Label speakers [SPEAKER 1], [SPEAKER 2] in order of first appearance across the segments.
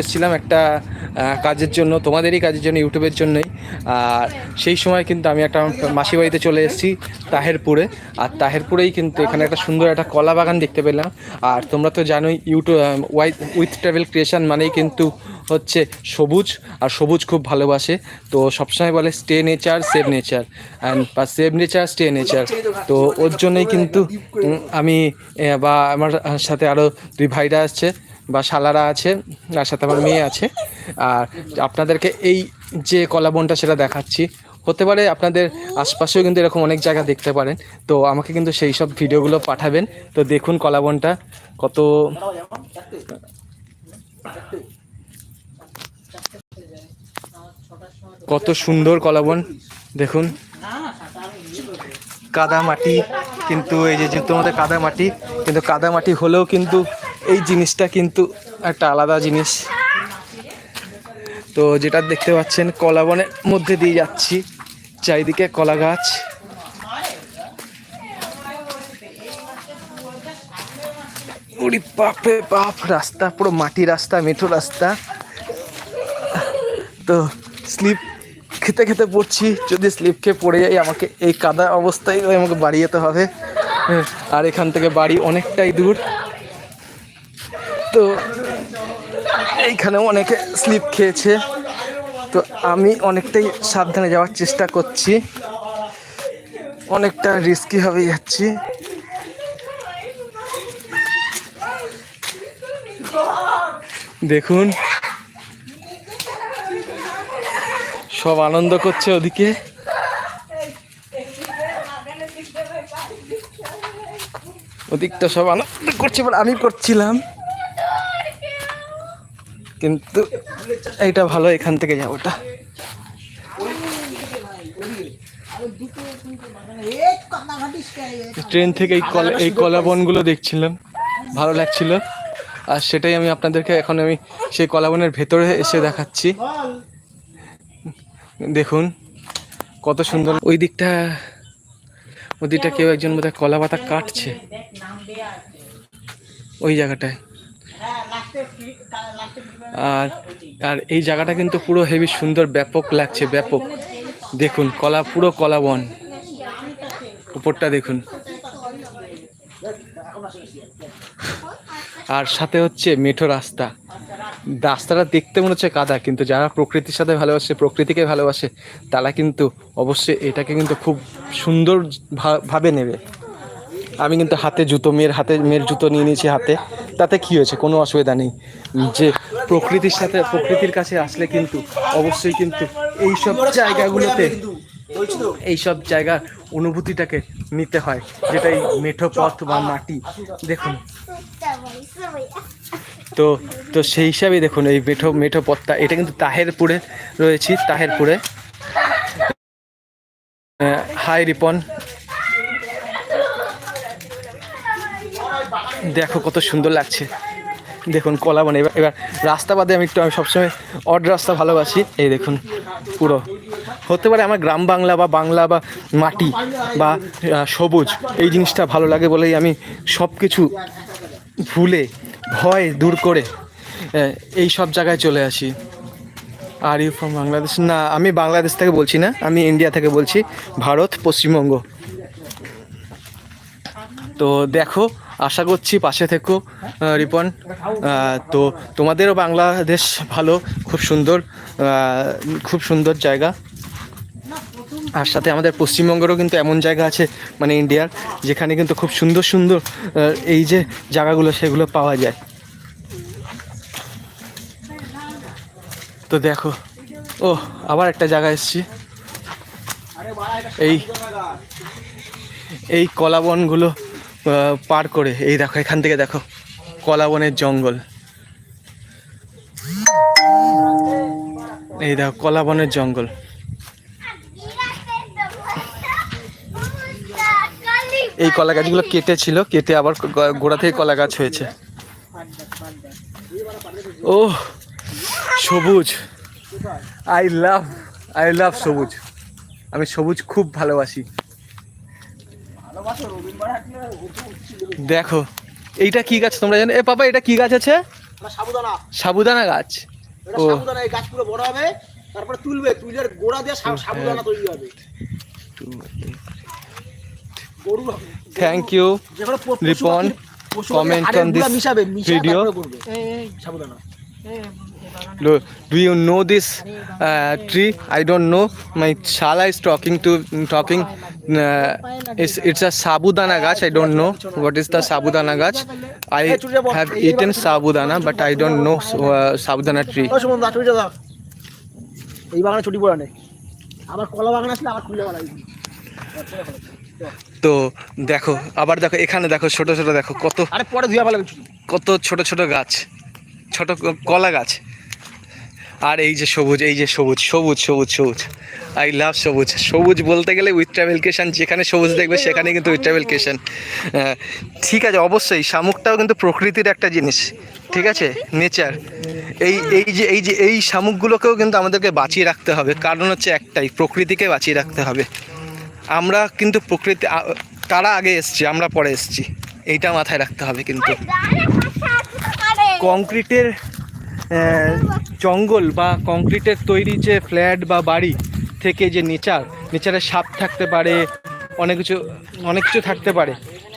[SPEAKER 1] এসেছিলাম একটা কাজের জন্য, তোমাদেরই কাজের জন্য, ইউটিউবের জন্যই। আর সেই সময় কিন্তু আমি একটা মাসি বাড়িতে চলে এসেছি, তাহেরপুরে। আর তাহেরপুরেই কিন্তু এখানে একটা সুন্দর একটা কলা বাগান দেখতে পেলাম। আর তোমরা তো জানোই ইউটিউব উইথ ট্রাভেল ক্রিয়েশন মানেই কিন্তু হচ্ছে সবুজ। আর সবুজ খুব ভালোবাসে। তো সবসময় বলে stay nature, save nature. And বা সেভ নেচার, স্টে নেচার। তো ওর জন্যই কিন্তু আমি বা আমার সাথে আরও দুই ভাইরা আসছে বা শালারা আছে, তার সাথে আমার মেয়ে আছে। আর আপনাদেরকে এই যে কলাবনটা সেটা দেখাচ্ছি। হতে পারে আপনাদের আশপাশেও কিন্তু এরকম অনেক জায়গা দেখতে পারেন। তো আমাকে কিন্তু সেই সব ভিডিওগুলো পাঠাবেন। তো দেখুন কলাবনটা কত কত সুন্দর কলাবন দেখুন। কাদা মাটি কিন্তু এই যে যেহেতু আমাদের কাদা মাটি কিন্তু কাদা মাটি হলেও কিন্তু এই জিনিসটা কিন্তু একটা আলাদা জিনিস। তো যেটা দেখতে পাচ্ছেন, কলা বনের মধ্যে দিয়ে যাচ্ছি। চারিদিকে কলা গাছ। বাপ, রাস্তা, পুরো মাটি রাস্তা, মেঠো রাস্তা। তো স্লিপ খেতে খেতে পড়ছি, যদি স্লিপ খেয়ে পড়ে যাই, আমাকে এই কাদা অবস্থায় আমাকে বাড়ি যেতে হবে। আর এখান থেকে বাড়ি অনেকটাই দূর। তো এইখানে অনেকে স্লিপ খেয়েছে। তো আমি অনেকটাই সাবধানে যাওয়ার চেষ্টা করছি। অনেকটা রিস্কি হবে যাচ্ছি। দেখুন। সব আনন্দ করছে ওদিকে। ওদিকটা সব আনন্দ করছে বলে আমি করছিলাম। কিন্তু এইটা ভালো, এখান থেকে যাবোটা ট্রেন থেকে এই কলা এই কলা বনগুলো দেখছিলাম। ভালো লাগছিল। আর সেটাই আমি আপনাদেরকে এখন আমি সেই কলা বনের ভেতরে এসে দেখাচ্ছি। দেখুন, কত সুন্দর। ওই দিকটা ওই দিকটা কেউ একজন বোধহয় কলা পাতা কাটছে। ওই জায়গাটায়। আর আর এই জায়গাটা কিন্তু পুরো হেভি সুন্দর, ব্যাপক লাগছে, ব্যাপক। দেখুন, কলা, পুরো কলা বন। উপরটা দেখুন। আর সাথে হচ্ছে মেঠো রাস্তা। রাস্তাটা দেখতে মনে হচ্ছে কাদা, কিন্তু যারা প্রকৃতির সাথে ভালোবাসে, প্রকৃতিকে ভালোবাসে, তারা কিন্তু অবশ্যই এটাকে কিন্তু খুব সুন্দর ভাবে নেবে। আমি কিন্তু হাতে জুতো, মেয়ের হাতে, মেয়ের জুতো নিয়ে নিয়েছি হাতে। তাতে কি হয়েছে? কোনো অসুবিধা নেই। যে প্রকৃতির সাথে, প্রকৃতির কাছে আসলে কিন্তু অবশ্যই কিন্তু এই সব জায়গাগুলোতে এইসব জায়গার অনুভূতিটাকে নিতে হয় যেটা এই মেঠো পথ বা মাটি। দেখুন। তো তো সেই হিসাবেই দেখুন, এই মেঠো মেঠো পথটা, এটা কিন্তু তাহেরপুরে রয়েছি, তাহেরপুরে। হাই রিপন। দেখো কত সুন্দর লাগছে। দেখুন, কলা বনে। এবার এবার রাস্তা বাদে আমি একটু, আমি সবসময় অড রাস্তা ভালোবাসি। এই দেখুন, পুরো। হতে পারে আমার গ্রাম বাংলা বা বাংলা বা মাটি বা সবুজ, এই জিনিসটা ভালো লাগে বলেই আমি সব কিছু ভুলে, ভয় দূর করে এই সব জায়গায় চলে আসি। আর ইউ ফ্রম বাংলাদেশ না, আমি বাংলাদেশ থেকে বলছি না, আমি ইন্ডিয়া থেকে বলছি, ভারত, পশ্চিমবঙ্গ। তো দেখো আশা করছি পাশে থেকো রিপন। তো তোমাদেরও বাংলাদেশ ভালো, খুব সুন্দর খুব সুন্দর জায়গা। আর সাথে আমাদের পশ্চিমবঙ্গেরও কিন্তু এমন জায়গা আছে মানে ইন্ডিয়ার, যেখানে কিন্তু খুব সুন্দর সুন্দর এই যে জায়গাগুলো, সেগুলো পাওয়া যায়। তো দেখো, ও, আবার একটা জায়গা এসছি। এই এই কলাবনগুলো পার করে। এই দেখো, এখান থেকে দেখো, কলাবনের জঙ্গল। এই দেখো, কলাবনের জঙ্গল। এই কলা গাছগুলো কেটে ছিল, কেটে আবার গোড়া থেকে কলা গাছ হয়েছে। ও সবুজ। আই লাভ আই লাভ সবুজ। আমি সবুজ খুব ভালোবাসি। দেখো এইটা কি গাছ তোমরা জানো এ পাপা এটা কি গাছ আছে
[SPEAKER 2] সাবুদানা
[SPEAKER 1] সাবুদানা গাছ
[SPEAKER 2] এটা
[SPEAKER 1] ও।
[SPEAKER 2] সাবুদানা এই গাছ পুরো বড় হবে তারপরে তুলবে তুলে গোড়া দিয়ে সাবুদানা তৈরি হবে
[SPEAKER 1] থ্যাংক ইউ রিপন,
[SPEAKER 2] মিশিয়ে
[SPEAKER 1] video.
[SPEAKER 2] তারপরে করবে সাবুদানা
[SPEAKER 1] Do you know this uh, tree? I don't know. My shala is talking to talking. Uh, it's it's a sabudana gach. I don't know what is the sabudana gach. I have eaten sabudana, but I don't know uh, sabudana tree.
[SPEAKER 2] এই বাগানে ছুটি পড়া নেই আবার কলা বাগান আসলে আবার খুলে বলা
[SPEAKER 1] তো দেখো আবার দেখো এখানে দেখো ছোট ছোট দেখো কত
[SPEAKER 2] আরে পরে ধুয়ে ছুটি
[SPEAKER 1] কত ছোট ছোট গাছ ছোট কলা গাছ আর এই যে সবুজ এই যে সবুজ সবুজ সবুজ সবুজ। আই লাভ সবুজ। সবুজ বলতে গেলে উইথ ট্রাভেলকেশন যেখানে সবুজ দেখবে সেখানে কিন্তু উইথ ট্রাভেলকেশন ঠিক আছে অবশ্যই শামুকটাও কিন্তু প্রকৃতির একটা জিনিস ঠিক আছে? নেচার এই এই যে এই যে এই শামুকগুলোকেও কিন্তু আমাদেরকে বাঁচিয়ে রাখতে হবে। কারণ হচ্ছে একটাই প্রকৃতিকে বাঁচিয়ে রাখতে হবে। আমরা কিন্তু প্রকৃতি তারা আগে এসছি আমরা পরে এসছি। এইটা মাথায় রাখতে হবে কিন্তু। কংক্রিটের জঙ্গল বা কংক্রিটের তৈরি যে ফ্ল্যাট বা বাড়ি থেকে যে নেচার নেচারে সাপ থাকতে পারে, অনেক কিছু অনেক কিছু থাকতে পারে,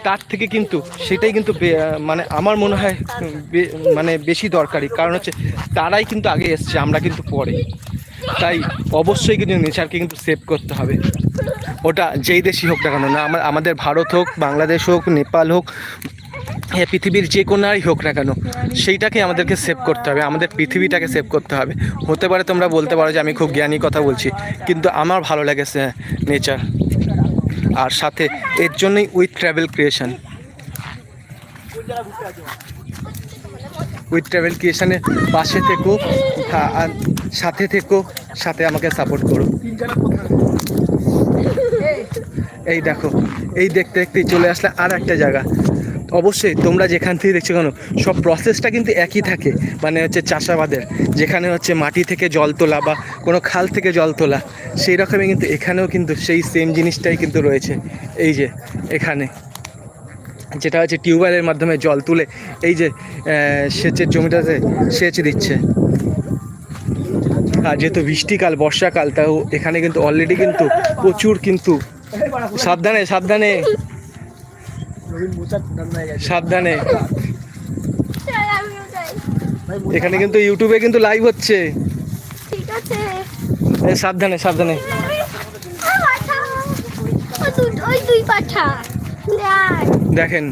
[SPEAKER 1] তার থেকে কিন্তু সেটাই কিন্তু মানে আমার মনে হয় মানে বেশি দরকারি। কারণ হচ্ছে তারাই কিন্তু আগে এসছে, আমরা কিন্তু পরে। তাই অবশ্যই কিন্তু নেচারকে কিন্তু সেভ করতে হবে। ওটা যেই দেশই হোক না কেন, না আমার আমাদের ভারত হোক, বাংলাদেশ হোক, নেপাল হোক হ্যাঁ পৃথিবীর যে কোনারই হোক না কেন, সেইটাকে আমাদেরকে সেভ করতে হবে, আমাদের পৃথিবীটাকে সেভ করতে হবে। হতে পারে তোমরা বলতে পারো যে আমি খুব জ্ঞানী কথা বলছি, কিন্তু আমার ভালো লাগে নেচার। আর সাথে এর জন্যই with Travel Creation with Travel ক্রিয়েশনের পাশে থেকো আর সাথে থেকো, সাথে আমাকে সাপোর্ট করো। এই দেখো, এই দেখতে দেখতেই চলে আসলে আর একটা জায়গা। অবশ্যই তোমরা যেখান থেকে দেখছ কেন, সব প্রসেসটা কিন্তু একই থাকে। মানে হচ্ছে চাষাবাদের, যেখানে হচ্ছে মাটি থেকে জল তোলা বা কোনো খাল থেকে জল তোলা, সেই রকমই কিন্তু এখানেও কিন্তু সেই সেম জিনিসটাই কিন্তু রয়েছে। এই যে, এখানে। যেটা হচ্ছে টিউবওয়েলের মাধ্যমে জল তুলে এই যে সেচের জমিটাতে সেচ দিচ্ছে। আর যেহেতু বৃষ্টিকাল, বর্ষাকাল, তাও এখানে কিন্তু অলরেডি কিন্তু প্রচুর কিন্তু সাবধানে সাবধানে সাবধানে। এখানে কিন্তু ইউটিউবে কিন্তু লাইভ হচ্ছে। সাবধানে সাবধানে।
[SPEAKER 3] দুই পাঠা।
[SPEAKER 1] দেখেন।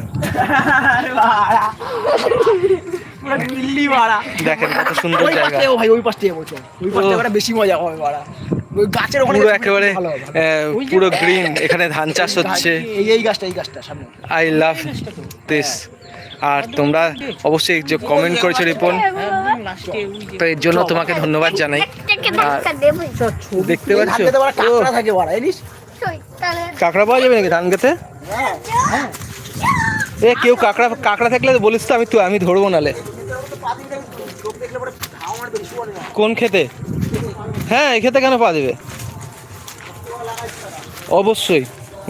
[SPEAKER 1] দেখেন কত সুন্দর জায়গা।
[SPEAKER 2] ভাই ওই পাশ বলছো। ওই পাশ বেশি মজা হবে গাছের ওখানে
[SPEAKER 1] পুরো একেবারে পুরো গ্রিন এখানে ধান চাষ হচ্ছে।
[SPEAKER 2] এই এই গাছটা এই গাছটা সামনে।
[SPEAKER 1] আই লাভ দিস আর তোমরা অবশ্যই যে কমেন্ট করেছ রিপন তো এর জন্য তোমাকে ধন্যবাদ জানাই। দেখতে পাচ্ছ?
[SPEAKER 2] কাঁকড়া
[SPEAKER 1] পাওয়া যাবে নাকি ধান খেতে? এ, কেউ কাঁকড়া কাঁকড়া থাকলে বলিস তো, আমি তো, আমি ধরবো নালে। কোন খেতে? হ্যাঁ এই খেতে কেন পা দেবে অবশ্যই,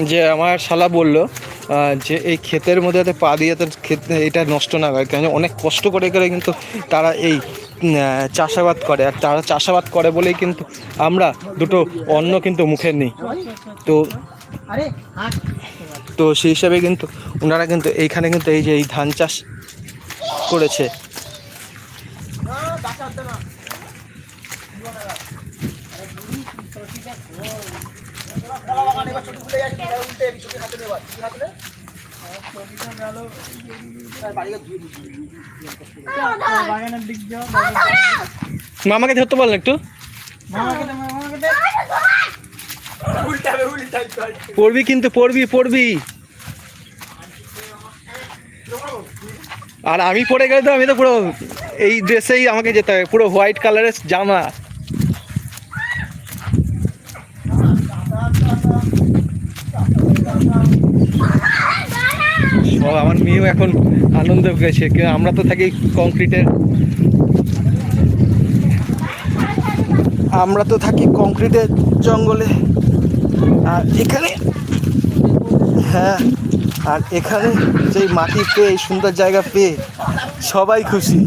[SPEAKER 1] যে আমার শালা বলল যে এই ক্ষেতের মধ্যে যাতে পা দিয়ে যাতে ক্ষেত, এটা নষ্ট না হয়, কেন অনেক কষ্ট করে করে কিন্তু তারা এই চাষাবাদ করে, আর তারা চাষাবাদ করে বলেই কিন্তু আমরা দুটো অন্ন কিন্তু মুখে নেই। তো তো সেই হিসাবে কিন্তু ওনারা কিন্তু এইখানে কিন্তু এই যে এই ধান চাষ করেছে। মামাকে ধরতে পারলেন একটু।
[SPEAKER 2] উল্টাই
[SPEAKER 1] পড়বি কিন্তু, পড়বি পড়বি। আর আমি পড়ে গেলে তো আমি তো পুরো এই ড্রেসেই আমাকে যেতে হবে, পুরো হোয়াইট কালারের জামা। ও আমার মেয়েও এখন আনন্দ পেয়েছে আমরা তো থাকি কংক্রিটের আমরা তো থাকি কংক্রিটের জঙ্গলে। আর এখানে হ্যাঁ আর এখানে যে মাটি পেয়ে সুন্দর জায়গা পেয়ে সবাই খুশি।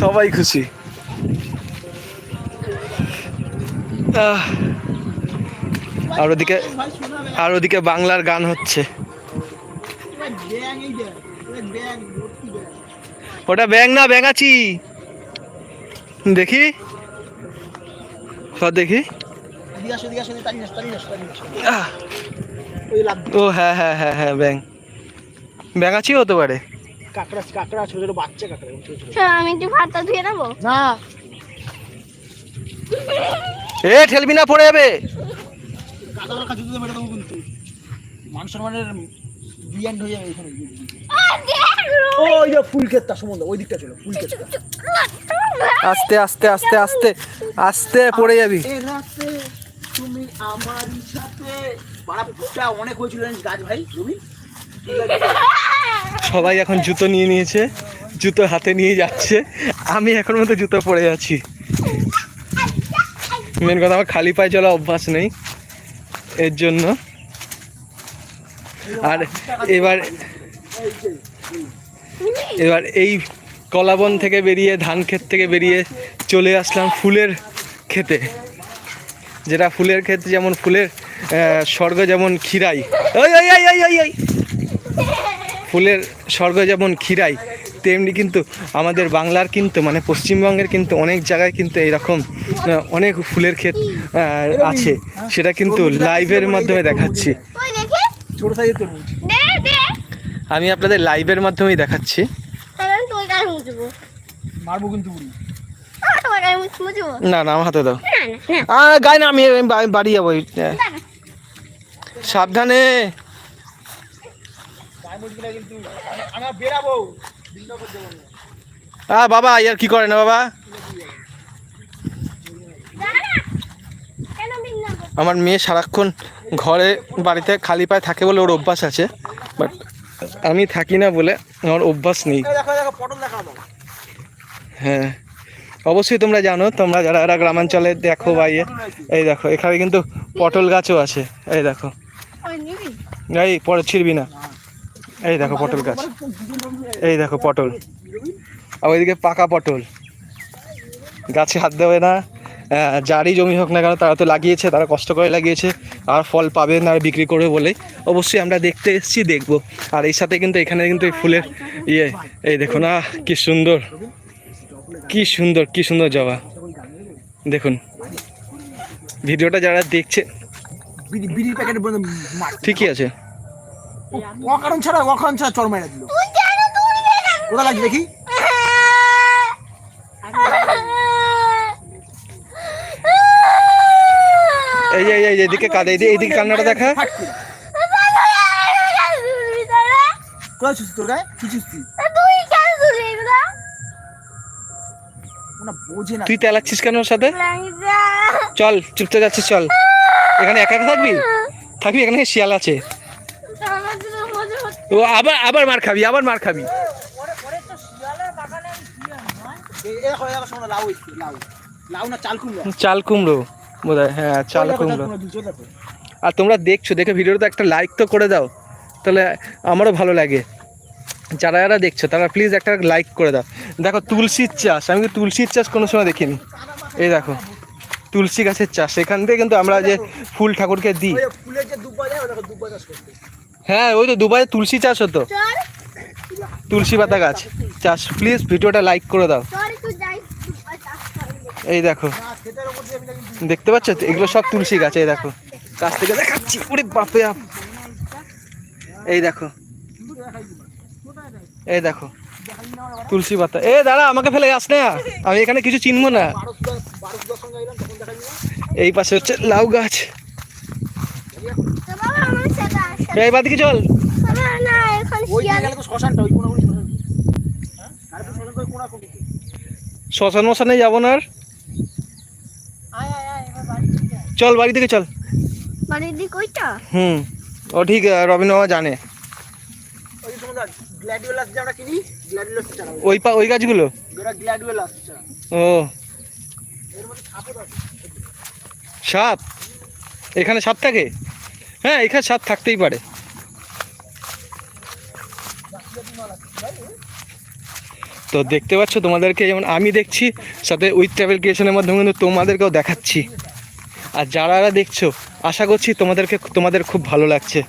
[SPEAKER 1] সবাই খুশি। আর ওদিকে আর ওদিকে বাংলার গান হচ্ছে। ওটা ব্যাং না, ব্যাঙাচি। দেখি।
[SPEAKER 2] লাভ
[SPEAKER 1] ও হ্যাঁ হ্যাঁ হ্যাঁ হ্যাঁ ব্যাং ব্যাঙাচি হতে পারে
[SPEAKER 2] কাকড়া কাকড়া ছোট ছোট বাচ্চা কাকড়া ছোট ছোট
[SPEAKER 3] আমি একটু ভাতটা ধুয়ে নেব।
[SPEAKER 2] না।
[SPEAKER 1] এ ঠেলবি না পড়ে যাবে।
[SPEAKER 2] কাদা রাখা জুতো মেরে দেবো কিন্তু মান সম্মানের বিয়ান্ড হয়ে যাবে এখানে ও ওই যে ফুল ক্ষেতটা সম্বন্ধ ওই দিকটা চলো ফুল ক্ষেতটা
[SPEAKER 1] আস্তে আস্তে আস্তে আস্তে আস্তে পড়ে যাবি
[SPEAKER 2] তুমি আমারই সাথে পাড়া অনেক হয়েছিল গাছ ভাই রবি
[SPEAKER 1] সবাই এখন জুতো নিয়ে নিয়েছে জুতো হাতে নিয়ে যাচ্ছে আমি এখন মতো জুতো পরে আছি মেন কথা আমার খালি পায়ে চলা অভ্যাস নেই এর জন্য আর এবার এবার এই কলাবন থেকে বেরিয়ে ধান ক্ষেত থেকে বেরিয়ে চলে আসলাম ফুলের খেতে যেটা ফুলের ক্ষেত যেমন ফুলের স্বর্গ যেমন ক্ষীরাই। ওই ওই ওই ওই ওই ওই। ফুলের স্বর্গ যেমন ক্ষীরাই তেমনি কিন্তু আমাদের বাংলার কিন্তু মানে পশ্চিমবঙ্গের কিন্তু অনেক জায়গায় কিন্তু এইরকম অনেক ফুলের ক্ষেত আছে। সেটা কিন্তু লাইভের মাধ্যমে দেখাচ্ছি। আমি আপনাদের লাইভের মাধ্যমেই দেখাচ্ছি।
[SPEAKER 3] মুছবো
[SPEAKER 2] মারবো কিন্তু বুড়ি
[SPEAKER 1] না না আমার হাতে দাও।
[SPEAKER 3] না না না।
[SPEAKER 1] গায়ে না আমি বাড়ি যাব। সাবধানে। আ বাবা ইয়ার কি করে না বাবা? আমার মেয়ে সারাক্ষণ ঘরে বাড়িতে খালি পায়ে থাকে বলে ওর অভ্যাস আছে বাট আমি থাকি না বলে আমার অভ্যাস নেই।
[SPEAKER 2] এই দেখো এই দেখো পটল দেখা দাও
[SPEAKER 1] হ্যাঁ অবশ্যই তোমরা জানো তোমরা যারা যারা গ্রামাঞ্চলে দেখো বা ইয়ে এই দেখো এখানে কিন্তু পটল গাছও আছে এই দেখো। এই পরে ছিড়বি না। এই দেখো পটল গাছ। এই দেখো পটল। আর ওইদিকে পাকা পটল। গাছে হাত দেবে না। যারই জমি হোক না কেন তারা তো লাগিয়েছে তারা কষ্ট করে লাগিয়েছে আর ফল পাবে না আর বিক্রি করবে বলে। অবশ্যই আমরা দেখতে এসেছি দেখব। আর এই সাথে কিন্তু এখানে কিন্তু এই ফুলের ইয়ে এই দেখো না কি সুন্দর কি সুন্দর কি সুন্দর জবা। দেখুন ভিডিওটা যারা দেখছে
[SPEAKER 2] বিড়ি প্যাকেট
[SPEAKER 1] ঠিকই আছে।
[SPEAKER 2] অকারণ ছাড়া অকারণ ছাড়া চর মারা দিল? কোথা লাগছে দেখি।
[SPEAKER 1] এই এই এই এদিকে কাদা এইদিকে এইদিকে কান্নাটা দেখা?
[SPEAKER 2] কোথায় তোর গায়ে? কি
[SPEAKER 3] তুই
[SPEAKER 1] তেলাচ্ছিস কেন ওর সাথে? চল চুপতে যাচ্ছিস চল। এখানে একা একা থাকবি? থাকবি এখানে শিয়াল আছে। ও আবার আবার মার খাবি আবার মার খাবি।
[SPEAKER 2] এই এই এই চাল কুমড়া।
[SPEAKER 1] চাল কুমড়ো বোধ হ্যাঁ চাল কুমড়ো আর তোমরা দেখছ দেখে ভিডিওটা একটা লাইক তো করে দাও তাহলে আমারও ভালো লাগে। যারা যারা দেখছ তারা প্লিজ একটা লাইক করে দাও। দেখো তুলসীর চাষ আমি তো তুলসীর চাষ কোনো সময় দেখিনি? এই দেখো তুলসী গাছের চাষ এখান থেকে কিন্তু আমরা যে ফুল ঠাকুরকে দিই। হ্যাঁ ওই তো দুবাইয়ে তুলসী চাষ হতো। তুলসী পাতা গাছ। চাষ প্লিজ ভিডিওটা লাইক করে দাও। এই দেখো দেখতে পাচ্ছ? এগুলো সব তুলসী গাছ এই দেখো। কাছ থেকে দেখাচ্ছি। ওরে বাপে। এই দেখো। এই দেখো। তুলসী পাতা। এ দাঁড়া আমাকে ফেলে যাস না। আমি এখানে কিছু চিনবো না। এই পাশে হচ্ছে লাউ গাছ।
[SPEAKER 3] আসো।
[SPEAKER 1] এই বাদিকে চল
[SPEAKER 2] শ্মশান হ্যাঁ? শ্মশান
[SPEAKER 1] মশানে যাব না আর
[SPEAKER 2] আয় আয় আয় এবার বাড়ি থেকে আয়।
[SPEAKER 1] চল বাড়ি থেকে চল।
[SPEAKER 3] বাড়ির দিক ওইটা?
[SPEAKER 1] হুম ও ঠিক রবীন্দ্র বাবা জানে।
[SPEAKER 2] ওই
[SPEAKER 1] পা ওই গাছগুলো? ও।
[SPEAKER 2] এর মধ্যে সাপও আছে
[SPEAKER 1] সাপ? এখানে সাপ থাকে? হ্যাঁ এখানে সাপ থাকতেই পারে। তো দেখতে পাচ্ছ তোমাদেরকে যেমন আমি দেখছি সাথে উইথ ট্রাভেল ক্রিয়েশনের মাধ্যমে কিন্তু তোমাদেরকেও দেখাচ্ছি। আর যারা দেখছ, আশা করছি তোমাদেরকে তোমাদের খুব ভালো লাগছে।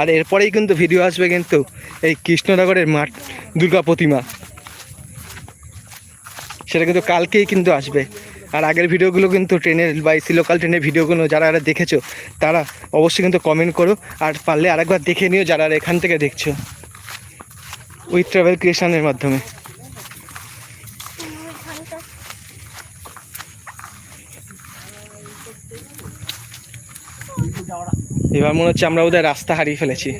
[SPEAKER 1] আর এরপরেই কিন্তু ভিডিও আসবে কিন্তু এই কৃষ্ণনগরের মাঠ দুর্গা প্রতিমা। সেটা কিন্তু কালকেই কিন্তু আসবে। আর আগের ভিডিওগুলো কিন্তু ট্রেনের বা এসি লোকাল ট্রেনের ভিডিওগুলো যারা যারা দেখেছ, তারা অবশ্যই কিন্তু কমেন্ট করো। আর পারলে আরেকবার দেখে নিও যারা এখান থেকে দেখছ। উইথ ট্রাভেল ক্রিয়েশনের মাধ্যমে। এবার মনে হচ্ছে আমরা ওদের রাস্তা হারিয়ে ফেলেছি?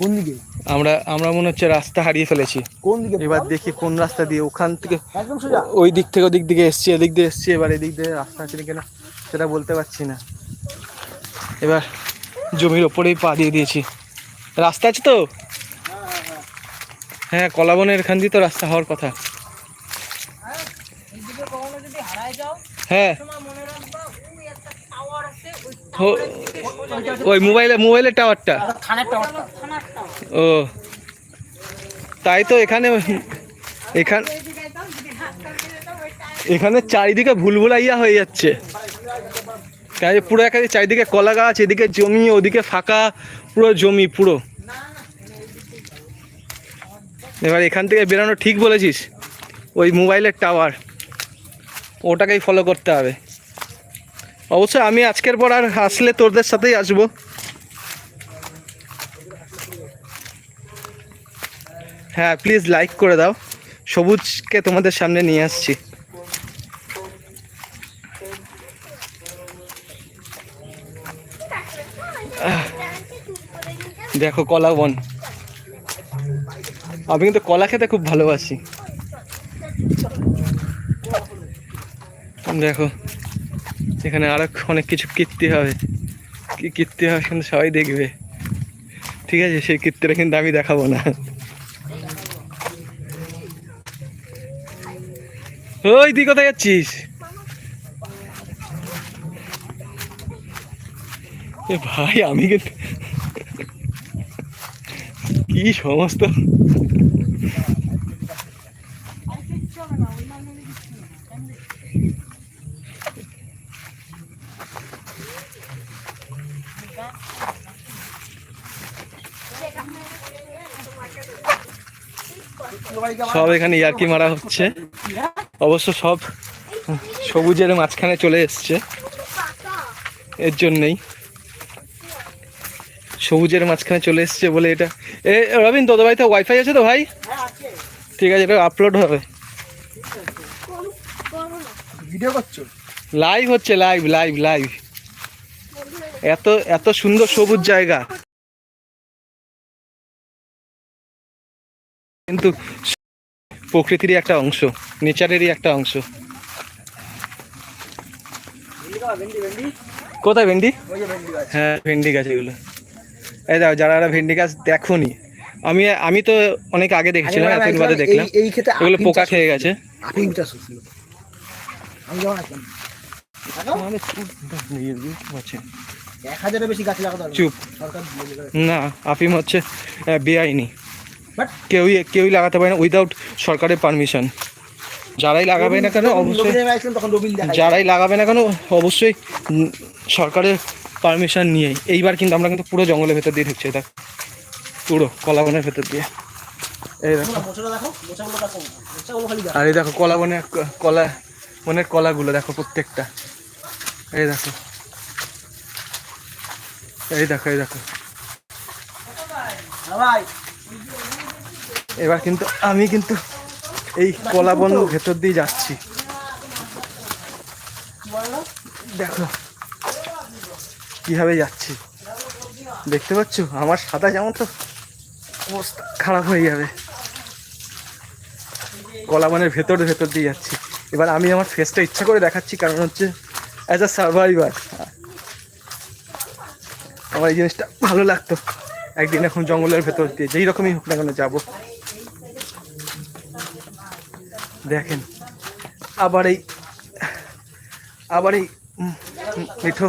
[SPEAKER 2] কোন দিকে?
[SPEAKER 1] আমরা আমরা মনে হচ্ছে রাস্তা হারিয়ে ফেলেছি।
[SPEAKER 2] কোন দিকে?
[SPEAKER 1] এবার দেখি কোন রাস্তা দিয়ে ওখান থেকে
[SPEAKER 2] একদম সোজা।
[SPEAKER 1] ওই দিক থেকে ওদিক দিকে এসছি এদিক দিয়ে এসছি এবার এদিক দিয়ে রাস্তা আছে কিনা সেটা বলতে পারছি না। এবার জমির ওপরেই পা দিয়ে দিয়েছি। রাস্তা আছে তো? হ্যাঁ কলাবনের এখান দিয়ে তো রাস্তা হওয়ার কথা। হ্যাঁ। ওই মোবাইলে, মোবাইলের টাওয়ারটা। ও। তাই তো এখানে, এখান, এখানে চারিদিকে ভুলভুলাইয়া হয়ে যাচ্ছে। তাই পুরো এখানে চারিদিকে কলা গাছ, এদিকে জমি, ওদিকে ফাঁকা, পুরো জমি, পুরো। এবার এখান থেকে বেরানো ঠিক বলেছিস? ওই মোবাইলের টাওয়ার। ওটাকেই ফলো করতে হবে। অবশ্য আমি আজকের পর আর আসলে তোদের সাথেই আসব। হ্যাঁ প্লিজ লাইক করে দাও। সবুজকে তোমাদের সামনে নিয়ে আসছি। দেখো কলা বন। আমি কিন্তু কলা খেতে খুব ভালোবাসি। দেখো এখানে আরও অনেক কিছু কীর্তি হবে। কি কীর্তি হবে কিন্তু সবাই দেখবে। ঠিক আছে, সেই কীর্তিটা কিন্তু আমি দেখাবো না। ওই, তুই কোথায় যাচ্ছিস? ভাই, আমি কিন্তু কি সমস্ত সব এখানে ইয়ার্কি মারা হচ্ছে। অবশ্য সব সবুজের মাঝখানে চলে এসছে। এর জন্যই। সবুজের মাঝখানে চলে এসছে বলে এটা এ রবিন তোদের বাড়িতে ওয়াইফাই আছে তো ভাই? ঠিক আছে এটা আপলোড হবে।
[SPEAKER 2] ভিডিও করছ?
[SPEAKER 1] লাইভ হচ্ছে লাইভ লাইভ লাইভ এত এত সুন্দর সবুজ জায়গা। কিন্তু প্রকৃতিরই একটা অংশ নেচারেরই একটা অংশ। কোথায় ভেন্ডি? হ্যাঁ ভেন্ডি গাছ এগুলো। এই দেখো যারা যারা ভেন্ডি গাছ দেখোনি আমি আমি তো অনেক আগে দেখেছিলাম এতদিন বাদে দেখলাম। এগুলো পোকা খেয়ে গেছে।
[SPEAKER 2] আমি যখন আসলাম এক হাজারের বেশি গাছ লাগাতে
[SPEAKER 1] চুপ।
[SPEAKER 2] সরকার
[SPEAKER 1] না আফিম হচ্ছে বেআইনি। কেউই কেউই লাগাতে পারে না উইদাউট সরকারের পারমিশন যারাই লাগাবে না কেন অবশ্যই। যারাই লাগাবে না কেন অবশ্যই সরকারের পারমিশন নিয়েই। এইবার কিন্তু আমরা কিন্তু পুরো জঙ্গলের ভেতর দিয়ে ঢুকছি এটা পুরো কলাবনের ভেতর দিয়ে। এই দেখো। আর এই দেখো কলা বনের কলা বনের কলাগুলো দেখো প্রত্যেকটা। এই দেখো। এই দেখো এই দেখো। এবার কিন্তু আমি কিন্তু এই কলা বন ভেতর দিয়ে যাচ্ছি। দেখো কীভাবে যাচ্ছি। দেখতে পাচ্ছ? আমার সাদা যেমন তো অবস্থা খারাপ হয়ে যাবে। কলা বনের ভেতর ভেতর দিয়ে যাচ্ছি। এবার আমি আমার ফেসটা ইচ্ছা করে দেখাচ্ছি কারণ হচ্ছে অ্যাজ আ সার্ভাইভার আমার এই জিনিসটা ভালো লাগতো। একদিন এখন জঙ্গলের ভেতর দিয়ে, যেই রকমই হোক না কেন যাব। দেখেন, আবার এই আবার এই মিঠো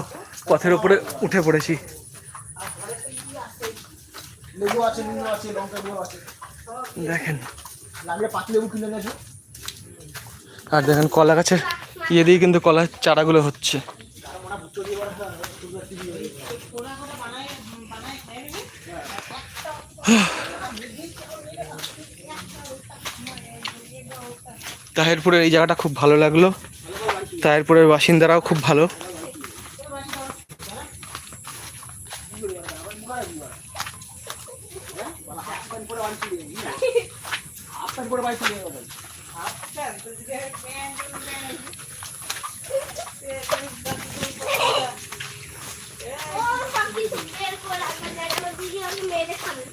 [SPEAKER 1] পথের উপরে উঠে পড়েছি। দেখেন। আর দেখেন কলা গাছের ইয়ে দিয়ে কিন্তু কলার চারাগুলো হচ্ছে। তাহেরপুরের এই জায়গাটা খুব ভালো লাগল। তাহেরপুরের বাসিন্দারাও খুব ভালো
[SPEAKER 2] আপনার করে বাড়ি চলে যাবে
[SPEAKER 3] ও পাখি বের করে রাখা যায় আমার দিদি আমি মেরে খাবে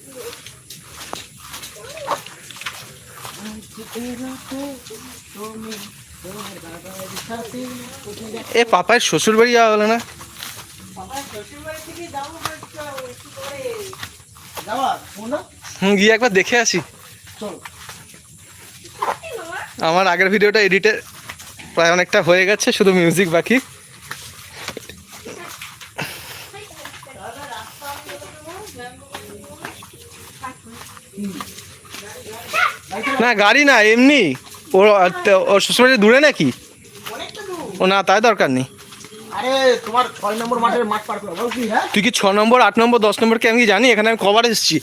[SPEAKER 1] এ পাপায় শ্বশুর বাড়ি যাওয়া হলো না? হুম, গিয়ে একবার দেখে আসি। আমার আগের ভিডিওটা এডিটে প্রায় অনেকটা হয়ে গেছে, শুধু মিউজিক বাকি। না গাড়ি না এমনি। ওর ওর শ্বশুরবাড়ি দূরে নাকি? ও না তাই দরকার নেই।
[SPEAKER 2] আরে তোমার ছয় নম্বর মাঠের মাঠ পার করে বল কি হ্যাঁ?
[SPEAKER 1] তুই কি ছ নম্বর আট নম্বর দশ নম্বর কি আমি কি জানি? এখানে আমি কবার এসেছি।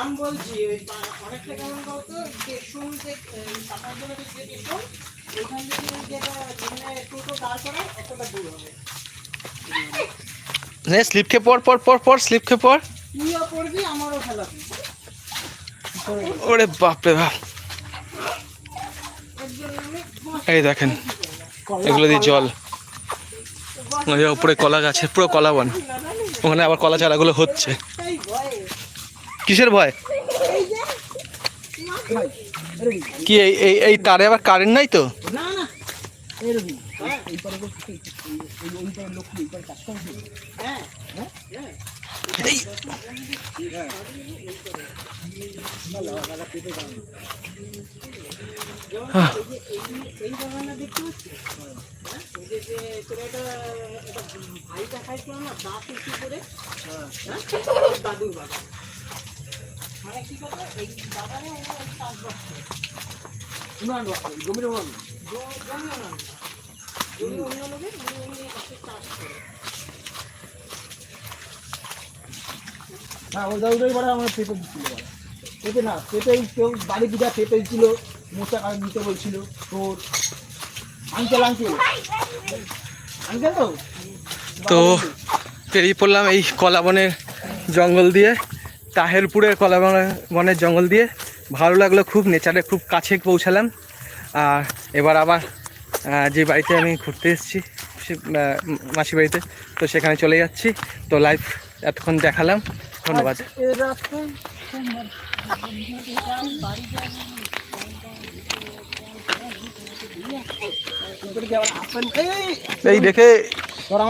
[SPEAKER 4] আমি বলছি ওই অনেকটা কেমন বলতো? সাতার জন্য যে ওইখান থেকে যেটা যেখানে টোটো দাঁড় করে দূর হবে।
[SPEAKER 1] স্লিপ খেয়ে পর পর পর পর স্লিপ খেয়ে পর
[SPEAKER 4] তুইও পড়বি আমারও খেলা
[SPEAKER 1] ওরে বাপরে বাপ। এই দেখেন এগুলো দিয়ে জল। ওই উপরে কলা গাছে পুরো কলা বন। ওখানে আবার কলা চারাগুলো হচ্ছে। কিসের ভয়? কি এই এই এই তারে আবার কারেন্ট নাই তো?
[SPEAKER 2] না না
[SPEAKER 4] মানে কি কথা এই বাগানে ওরা চাষবাস করে
[SPEAKER 2] উনান জমির উনান
[SPEAKER 4] জমি ওনার না। জমি অন্য লোকের উনি উনি চাষ করে।
[SPEAKER 2] হ্যাঁ বাড়া আমার পেঁপে দিচ্ছিল পেঁপে না পেঁপে কেউ বাড়ি দিদা পেঁপে দিচ্ছিল মোচা কাজ নিতে বলছিল তোর আঙ্কেল আঙ্কেল। আঙ্কেল তো?
[SPEAKER 1] তো পেরিয়ে পড়লাম এই কলা বনের জঙ্গল দিয়ে। তাহেরপুরের কলা বনে- বনের জঙ্গল দিয়ে ভালো লাগল, খুব নেচারে খুব কাছে পৌঁছালাম। আর এবার আবার যে বাড়িতে আমি ঘুরতে এসেছি মাসি বাড়িতে, তো সেখানে চলে যাচ্ছি। তো লাইভ এতক্ষণ দেখালাম। ধন্যবাদ। এই দেখে